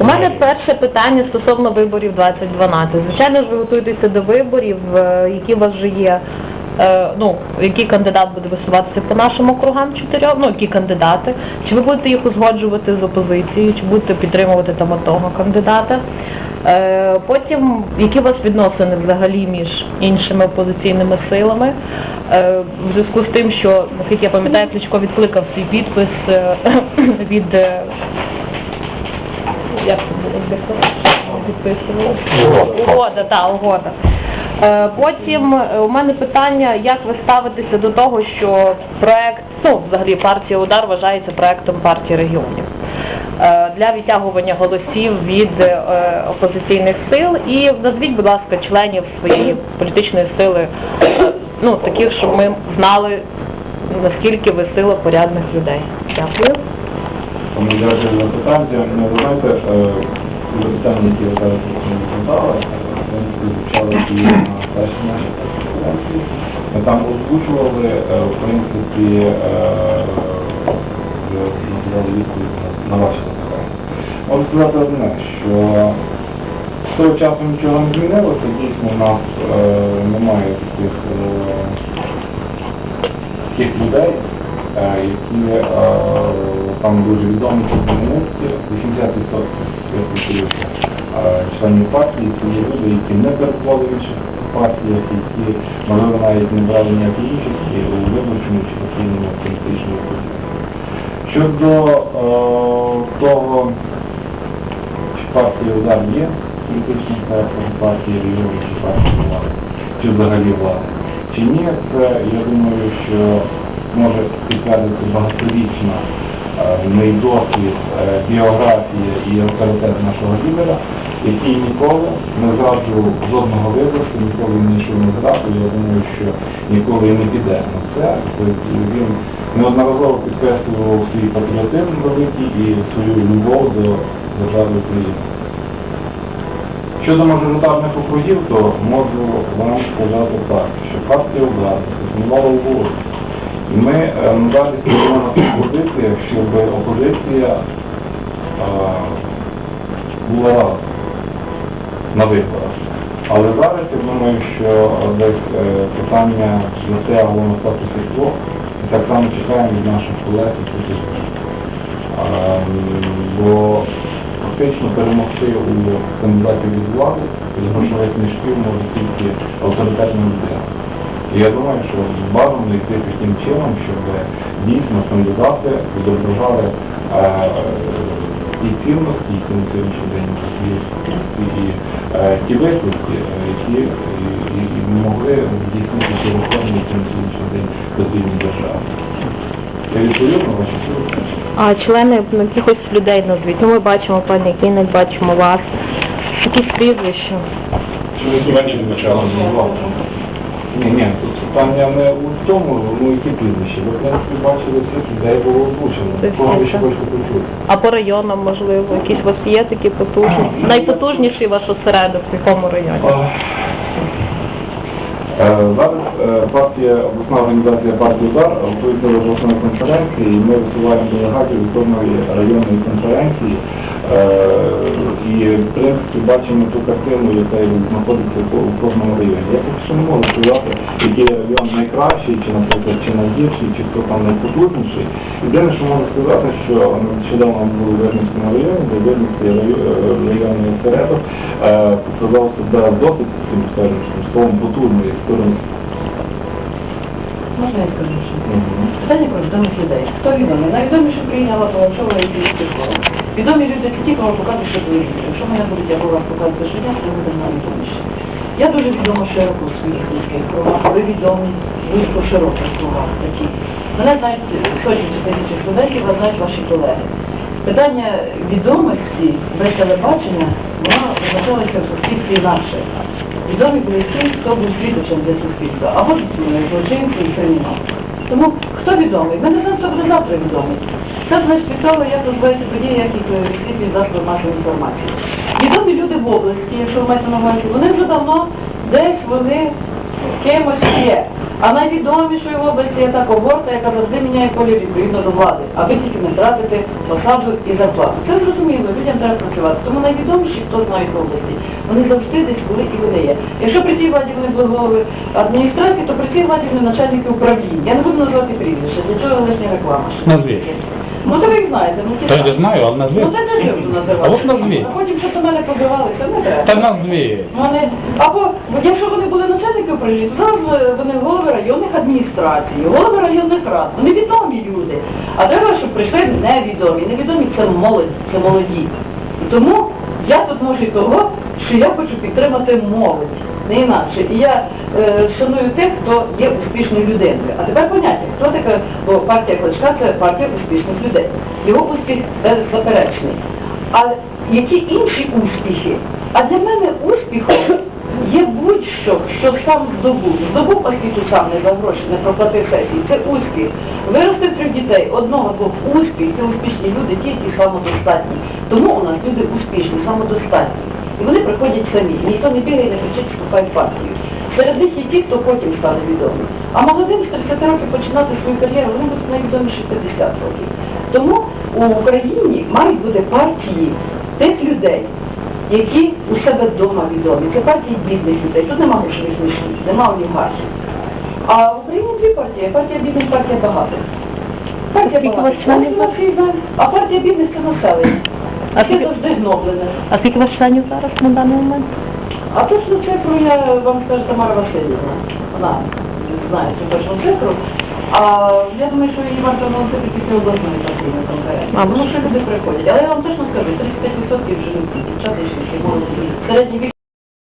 У мене перше питання стосовно виборів 2012. Звичайно ж, ви готуєтеся до виборів, е, які у вас вже є, е, ну, який кандидат буде висуватися по нашим округам чотирьом, ну, які кандидати. Чи ви будете їх узгоджувати з опозицією, чи будете підтримувати там одного кандидата? Е, Потім, які у вас відносини взагалі між іншими опозиційними силами? В зв'язку з тим, що, наскільки я пам'ятаю, Кличко відкликав свій підпис від як підписували? Угода. Так, угода. Е, Потім е, у мене питання, як ви ставитеся до того, що проект, ну, взагалі партія Удар вважається проектом партії регіонів е, для відтягування голосів від опозиційних сил. І назвіть, будь ласка, членів своєї політичної сили, ну, таких, щоб ми знали, наскільки ви сила порядних людей. Дякую. Дякую питання. Ну, ви знаєте, е, запитання, які ви зараз задали, звучали і на першій нашій конференції. Ми там озвучували, е, в принципі, е, надавали відповідь на- ваші запитання. Можу сказати одне, що з того часу нічого не змінилося, дійсно у нас е, немає таких е, людей, е, які е, там дуже відомі комуністи, 80% я спілкуюся, е, членів партії, це є люди, які не перебували в інших партіях, які, можливо, навіть не брали ніякої участі у виборчому чи постійному політичному процесі. Щодо е, того, чи партія удар є політичним проектом партії регіону чи партії влади, чи взагалі влади, чи ні, це я думаю, що може підтвердити багаторічна е, мій досвід, е, біографія і авторитет нашого лідера, який ніколи не зраджував жодного виборця, ніколи нічого не йшов я думаю, що ніколи і не піде на це. Тобто він неодноразово підкреслював свій патріотизм великий і свою любов до держави України. Щодо мажоритарних округів, то можу вам сказати так, що партія удар заснувала угоду. Ми е, надалі стоїмо на тих позиціях, щоб опозиція е, була на виборах. Але зараз я думаю, що десь е, питання затягувало на статус і так само чекаємо від наших колег і Бо фактично перемогти у кандидатів від влади з грошових мішків може тільки авторитетна людина. І я думаю, що бажано йти таким чином, щоб дійсно кандидати відображали е, і цінності, які на сьогоднішній день і е, ті виклики, е, які могли здійснити ті реформи, які на сьогоднішній день потрібні на. А члени ну, якихось людей назвіть. Ну, ми бачимо пані Кінець, бачимо вас. Якісь прізвища. Ні, ні, тут питання не у тому, ну які прізвища. Ви, в принципі, бачили всіх людей було озвучено. Це Кого ви ще так. хочете почути? А по районам, можливо, якісь у вас є такі потужні? Найпотужніший ваш осередок в якому районі? Е, Зараз е, партія, обласна організація партії «Удар» готується до обласної конференції, і ми висуваємо делегатів від кожної районної конференції. Е, І, в принципі, бачимо ту картину, яка знаходиться в кожному районі. Я поки що не можу сказати, який район найкращий, чи, наприклад, чи найгірший, чи хто там найпотужніший. Єдине, що можу сказати, що нещодавно був у Вирницькому районі, де район- е, районний осередок е, показав себе досить, таким скажемо, словом потужної сторони. Можна я скажу що Питання про відомих людей. Хто відомий? Найвідоміше прийняла Палачова і Піскова. Відомі люди це ті, кого показують, що твої люди. Якщо мене будуть я вас показувати щодня, то буде найвідоміше. Я дуже відома широко в своїх людських кругах, ви відомі близько широких кругах такі. Мене знають сотні чи тисячі студентів, а знають ваші колеги. Питання відомості без телебачення, воно визначалося в суспільстві наше. Відомі були ті, хто був свідочем для суспільства, або злочинці і кримінал. Тому хто відомий? Ми не знаємо, хто буде завтра відомий. Це значить цікаво, як розвиваються події, як їх висвітлює засоби масової інформації. Відомі люди в області, якщо ви маєте на увазі, вони вже давно десь вони кимось є. А найвідомішою в області є та когорта, яка завжди міняє колір відповідно до влади, аби тільки не втратити посаду і зарплату. Це зрозуміло, людям треба працювати. Тому найвідоміші, хто знає в області, вони завжди десь були і вони є. Якщо при цій владі вони були голови адміністрації, то при цій владі вони начальники управління. Я не буду називати прізвище, для цього лишня реклама. Ну то ви знаєте, ну Та я знаю, але. Ну це не буду називати. А от назвіть. А потім що до мене побивалися, не треба. Та назвіть. Вони, або якщо вони були начальники управління, то зараз е, вони голови районних адміністрацій, голови районних рад. Вони відомі люди. А треба, щоб прийшли невідомі. Невідомі це молодь, це молоді. І тому я тут можу і того, що я хочу підтримати молодь. Не інакше. І я е, шаную тих, хто є успішною людиною. А тепер поняття, хто така, бо партія Кличка це партія успішних людей. Його успіх беззаперечний. А які інші успіхи? А для мене успіхом є будь-що, що сам здобув. Здобув освіту сам не за гроші, не проплатив сесії. Це успіх. Виростив трьох дітей, одного-двох успіх, це успішні люди, ті, які самодостатні. Тому у нас люди успішні, самодостатні. І вони приходять самі. Ніхто не бігає, не кричить, в партію. Серед них є ті, хто потім стане відомим. А молодим з 30 років починати свою кар'єру, вони будуть найвідоміші 50 років. Тому у Україні мають бути партії тих людей, які у себе вдома відомі. Це партії бідних людей. Тут нема грошових мішків, нема олігархів. А в Україні дві партії. Партія бідних, партія багатих. Партія багатих. А партія бідних це населення. А Це скільки- завжди гноблене. А скільки у вас членів зараз на даний момент? А точну цифру я вам скажу Тамара Васильівна. Вона знає цю точну цифру. А я думаю, що її варто оголосити після обласної партійної конференції. Тому що люди приходять. Але я вам точно скажу, 35% вже не дівчата і жінки молоді. Середній вік